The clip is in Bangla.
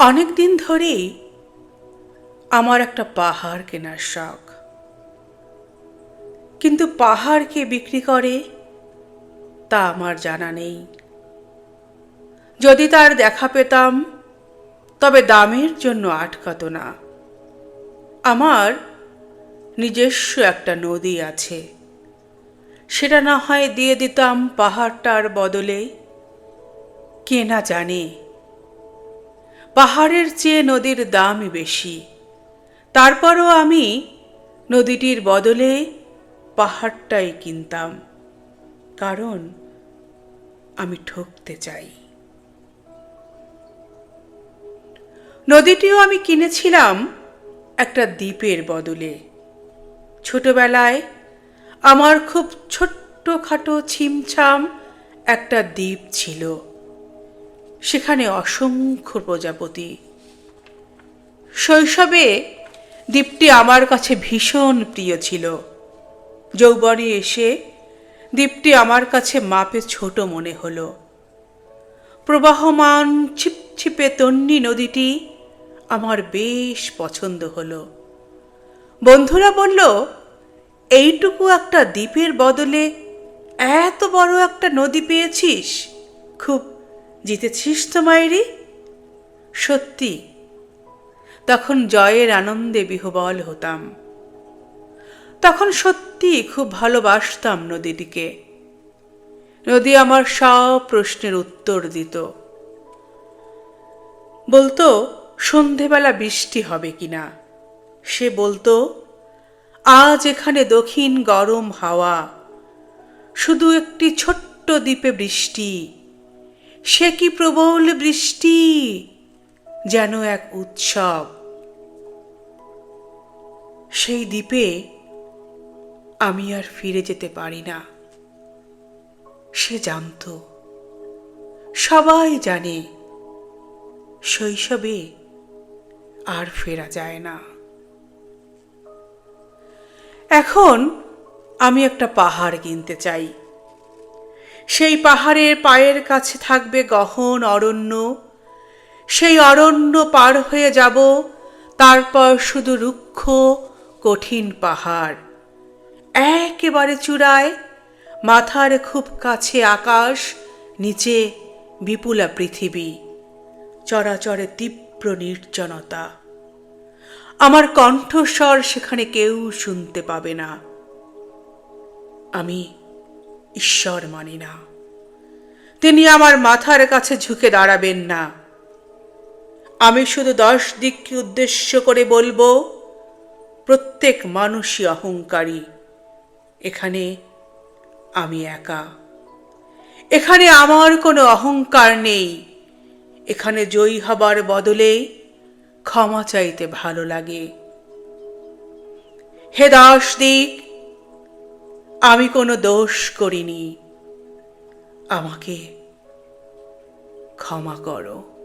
অনেক দিন ধরেই আমার একটা পাহাড় কেনার শখ। কিন্তু পাহাড় কে বিক্রি করে তা আমার জানা নেই। যদি তার দেখা পেতাম, তবে দামের জন্য আটকাতো না। আমার নিজস্ব একটা নদী আছে। সেটা না হয় দিয়ে দিতাম পাহাড়টার বদলে। কে না জানে। পাহাড়ের চেয়ে নদীর দামই বেশি। তারপরও আমি নদীটির বদলে পাহাড়টাই কিনতাম, কারণ আমি ঠকতে চাই। নদীটিও আমি কিনেছিলাম একটা দ্বীপের বদলে। ছোটবেলায় আমার খুব ছোট্ট খাটো ছিমছাম একটা দ্বীপ ছিল। সেখানে অসংখ্য প্রজাপতি। শৈশবে দ্বীপটি আমার কাছে ভীষণ প্রিয় ছিল। যৌবনে এসে দ্বীপটি আমার কাছে মাপে ছোট মনে হলো। প্রবাহমান ছিপছিপে তন্নি নদীটি আমার বেশ পছন্দ হলো। বন্ধুরা বলল, এইটুকু একটা দ্বীপের বদলে এত বড় একটা নদী পেয়েছিস? খুব জিতেছিস তো মায়েরি সত্যি। তখন জয়ের আনন্দে বিহবল হতাম। তখন সত্যি খুব ভালোবাসতাম নদীটিকে। নদী আমার সব প্রশ্নের উত্তর দিত। বলতো, সন্ধেবেলা বৃষ্টি হবে কিনা? সে বলতো, আজ এখানে দক্ষিণ গরম হাওয়া। শুধু একটি ছোট্ট দ্বীপে বৃষ্টি। সে কি প্রবল বৃষ্টি? যেন এক উৎসব। সেই দ্বীপে আমি আর ফিরে যেতে পারি না। সে জানত। সবাই জানে। শৈশবে আর ফেরা যায় না। এখন আমি একটা পাহাড় কিনতে চাই। সেই পাহাড়ের পায়ের কাছে থাকবে গহন অরণ্য। সেই অরণ্য পার হয়ে যাব, তারপর শুধু রুক্ষ, কঠিন পাহাড়। একেবারে চূড়ায়, মাথার খুব কাছে আকাশ, নিচে বিপুলা পৃথিবী। চরাচরে তীব্র নির্জনতা। আমার কণ্ঠস্বর সেখানে কেউ শুনতে পাবে না। আমি ঈশ্বর মানি না। তিনি আমার মাথার কাছে ঝুঁকে দাঁড়াবেন না। আমি শুধু দশ দিককে উদ্দেশ্য করে বলব, প্রত্যেক মানুষই অহংকারী। এখানে আমি একা। এখানে আমার কোনো অহংকার নেই। এখানে জয়ী হবার বদলে ক্ষমা চাইতে ভালো লাগে। হে দাস দিক আমি কোনো দোষ করিনি। আমাকে ক্ষমা করো।